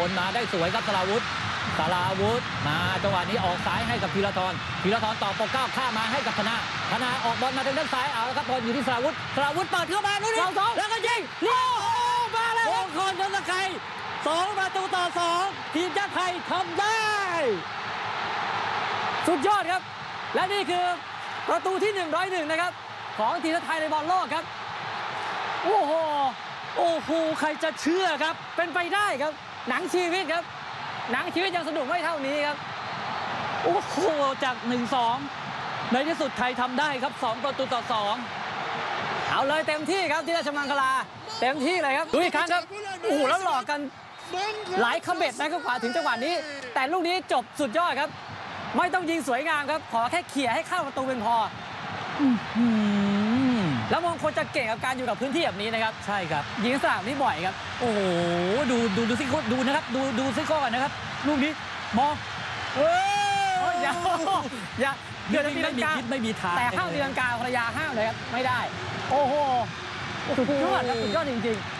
วนมาได้สวยครับสราวุธสราวุธมาจังหวะนี้ออกซ้ายให้กับธีรทรธีรทรต่อปกเกล้าข้ามมาให้กับธนาธนาออกบอลมาทางด้านซ้ายเอาละครับบอลอยู่ที่สราวุธสราวุธเปิดเข้ามานู่นนี่แล้วก็ยิงเลี้ยวมาแล้วมงคลยศชัยสองประตูต่อสองทีมชาติไทยทำได้ สุดยอดครับ และนี่คือประตูที่ 101 นะครับ ของทีมชาติไทยในบอลโลกครับ โอ้โห โอ้โห ใครจะเชื่อครับ เป็นไปได้ครับ หนังชีวิตครับ หนังชีวิตยังสนุกไม่เท่านี้ครับโอ้โหจาก 1-2 ในที่สุดไทยทำได้ครับ 2 ประตูต่อ 2 เอาเลยเต็มที่ครับที่ราชมังคลา เต็มที่เลยครับดูอีกครั้งครับโอ้โหแล้วหลอกกันหลายขบเบ็ดนะครับกว่าถึงจังหวะนี้ แต่ลูกนี้จบสุดยอดครับ ไม่ต้องยิงสวยงามครับ ขอแค่เขี่ยให้เข้าประตูเป็นพอ แล้วมงคลจะเก่งกับการอยู่กับพื้นที่แบบนี้นะครับ ใช่ครับ ยิงสนามนี้บ่อยครับ โอ้โห ดูดูดูซิโก้ดูนะครับ ดูดูซิโก้ก่อนนะครับ ลูกนี้ มองเอ้ยอย่าอย่าเดือดตีลังกาไม่มีพิษไม่มีทาง แต่ห้ามตีลังกาภรรยาห้ามเลยครับ ไม่ได้ โอ้โหสุดยอดครับสุดยอดจริงๆ